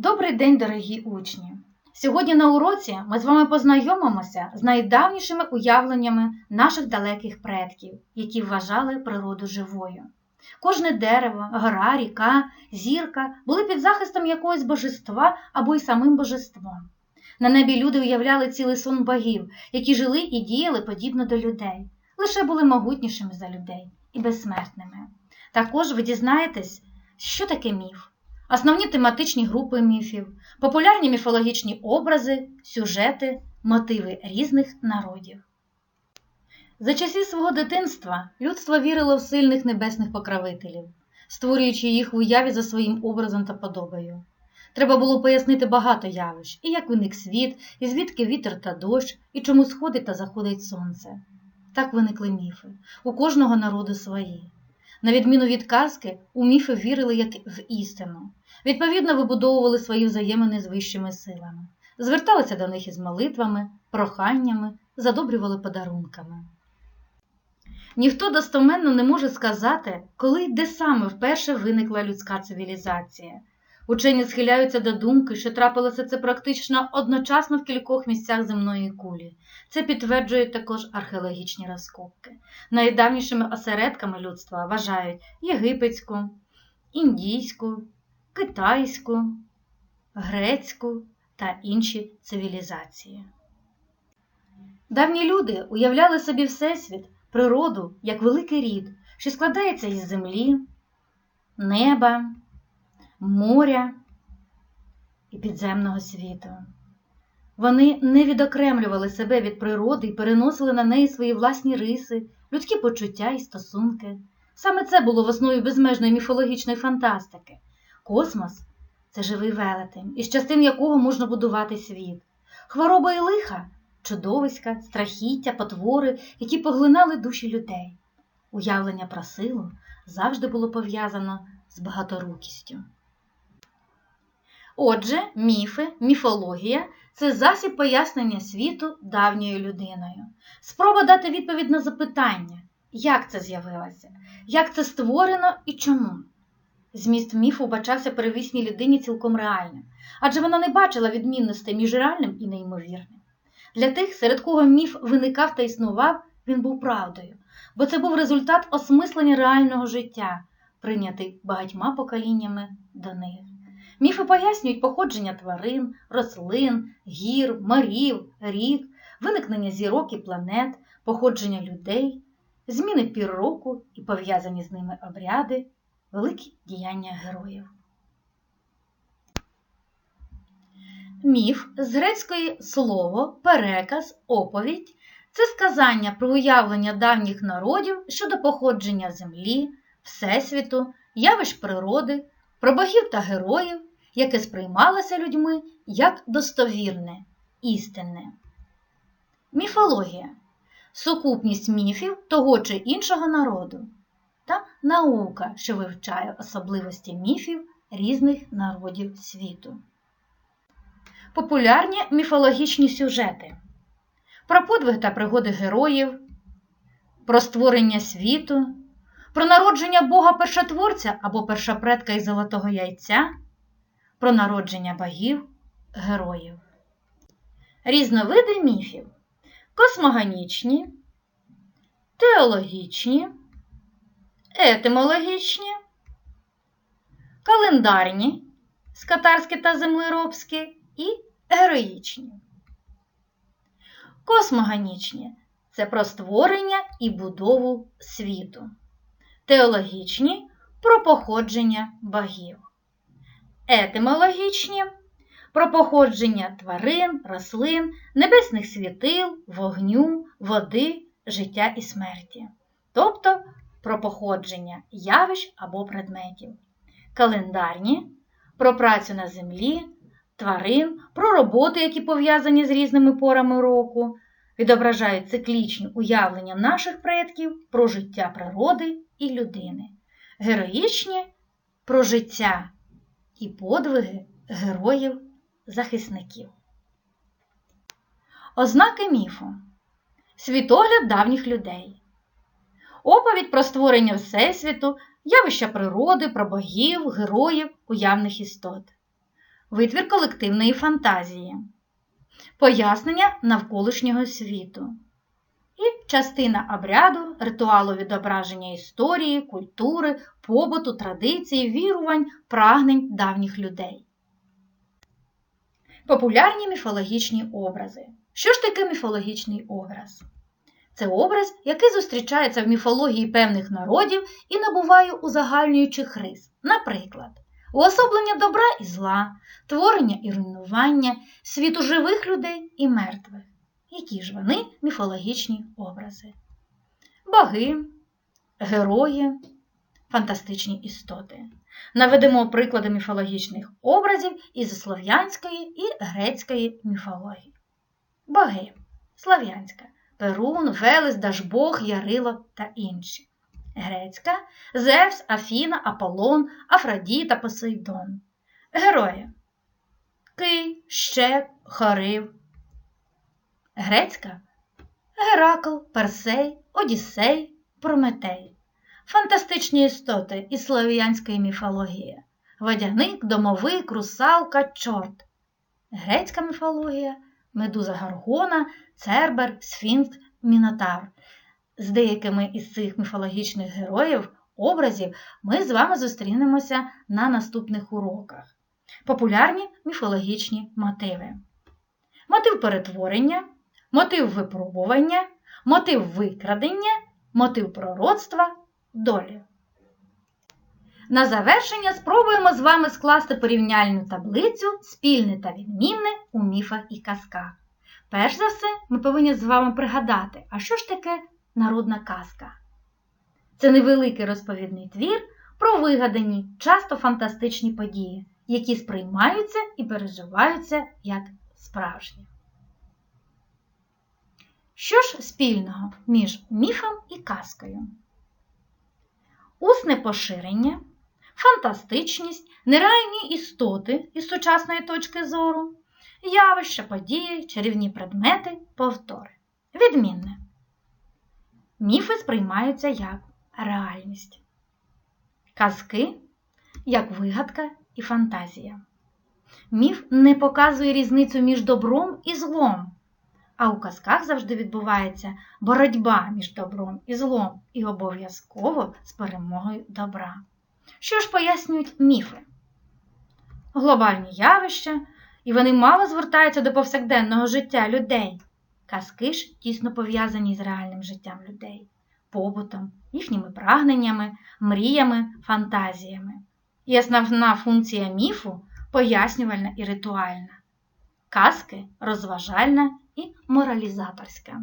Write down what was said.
Добрий день, дорогі учні! Сьогодні на уроці ми з вами познайомимося з найдавнішими уявленнями наших далеких предків, які вважали природу живою. Кожне дерево, гора, ріка, зірка були під захистом якогось божества або й самим божеством. На небі люди уявляли цілий сон богів, які жили і діяли подібно до людей, лише були могутнішими за людей і безсмертними. Також ви дізнаєтесь, що таке міф, основні тематичні групи міфів, популярні міфологічні образи, сюжети, мотиви різних народів. За часів свого дитинства людство вірило в сильних небесних покровителів, створюючи їх в уяві за своїм образом та подобою. Треба було пояснити багато явищ, і як виник світ, і звідки вітер та дощ, і чому сходить та заходить сонце. Так виникли міфи, у кожного народу свої. На відміну від казки, у міфи вірили як в істину, відповідно вибудовували свої взаємини з вищими силами, зверталися до них із молитвами, проханнями, задобрювали подарунками. Ніхто достоменно не може сказати, коли й де саме вперше виникла людська цивілізація. Учені схиляються до думки, що трапилося це практично одночасно в кількох місцях земної кулі. Це підтверджують також археологічні розкопки. Найдавнішими осередками людства вважають єгипетську, індійську, китайську, грецьку та інші цивілізації. Давні люди уявляли собі Всесвіт, природу як великий рід, що складається із землі, неба, моря і підземного світу. Вони не відокремлювали себе від природи і переносили на неї свої власні риси, людські почуття і стосунки. Саме це було в основі безмежної міфологічної фантастики. Космос це живий велетень, із частин якого можна будувати світ. Хвороба і лиха чудовиська, страхіття, потвори, які поглинали душі людей. Уявлення про силу завжди було пов'язано з багаторукістю. Отже, міфи, міфологія це засіб пояснення світу давньою людиною. Спроба дати відповідь на запитання, як це з'явилося, як це створено і чому. Зміст міфу вбачався первісній людині цілком реальним, адже вона не бачила відмінностей між реальним і неймовірним. Для тих, серед кого міф виникав та існував, він був правдою, бо це був результат осмислення реального життя, прийнятий багатьма поколіннями до них. Міфи пояснюють походження тварин, рослин, гір, морів, рік, виникнення зірок і планет, походження людей, зміни пір року і пов'язані з ними обряди, великі діяння героїв. Міф з грецької слово, переказ, оповідь це сказання про уявлення давніх народів щодо походження землі, всесвіту, явищ природи, про богів та героїв, яке сприймалося людьми як достовірне, істинне. Міфологія. Сукупність міфів того чи іншого народу. Та наука, що вивчає особливості міфів різних народів світу. Популярні міфологічні сюжети. Про подвиг та пригоди героїв, про створення світу, про народження Бога першотворця або першопредка із золотого яйця, про народження богів, героїв. Різновиди міфів космогонічні, теологічні, етимологічні, календарні, скатарські та землеробські і героїчні. Космогонічні це про створення і будову світу. Теологічні про походження богів. Етимологічні про походження тварин, рослин, небесних світил, вогню, води, життя і смерті. Тобто про походження явищ або предметів. Календарні про працю на землі, тварин, про роботи, які пов'язані з різними порами року, відображають циклічні уявлення наших предків про життя природи і людини, героїчні про життя і подвиги героїв-захисників. Ознаки міфу. Світогляд давніх людей, оповідь про створення Всесвіту, явища природи, про богів, героїв, уявних істот. Витвір колективної фантазії, пояснення навколишнього світу і частина обряду, ритуалу відображення історії, культури, побуту, традицій, вірувань, прагнень давніх людей. Популярні міфологічні образи. Що ж таке міфологічний образ? Це образ, який зустрічається в міфології певних народів і набуває узагальнюючих рис. Наприклад, уособлення добра і зла, творення і руйнування, світу живих людей і мертвих. Які ж вони міфологічні образи? Боги, герої, фантастичні істоти. Наведемо приклади міфологічних образів із слов'янської і грецької міфології. Боги слов'янська Перун, Велес, Дажбог, Ярило та інші. Грецька Зевс, Афіна, Аполлон, Афродіта, Посейдон. Герої Кий, Щек, Харив. Грецька Геракл, Персей, Одіссей, Прометей. Фантастичні істоти із слов'янської міфології. Водяник, домовик, русалка, чорт. Грецька міфологія медуза Гаргона, Цербер, Сфінкс, Мінотавр. З деякими із цих міфологічних героїв, образів ми з вами зустрінемося на наступних уроках. Популярні міфологічні мотиви. Мотив перетворення, мотив випробування, мотив викрадення, мотив пророцтва, долі. На завершення спробуємо з вами скласти порівняльну таблицю спільне та відмінне у міфах і казках. Перш за все, ми повинні з вами пригадати, а що ж таке народна казка? Це невеликий розповідний твір про вигадані, часто фантастичні події, які сприймаються і переживаються як справжні. Що ж спільного між міфом і казкою? Усне поширення фантастичність, нереальні істоти із сучасної точки зору, явища, події, чарівні предмети, повтори. Відмінне. Міфи сприймаються як реальність. Казки як вигадка і фантазія. Міф не показує різницю між добром і злом. А у казках завжди відбувається боротьба між добром і злом і обов'язково з перемогою добра. Що ж пояснюють міфи? Глобальні явища, і вони мало звертаються до повсякденного життя людей. Казки ж тісно пов'язані з реальним життям людей, побутом, їхніми прагненнями, мріями, фантазіями. І основна функція міфу пояснювальна і ритуальна. Казки розважальна і моралізаторська.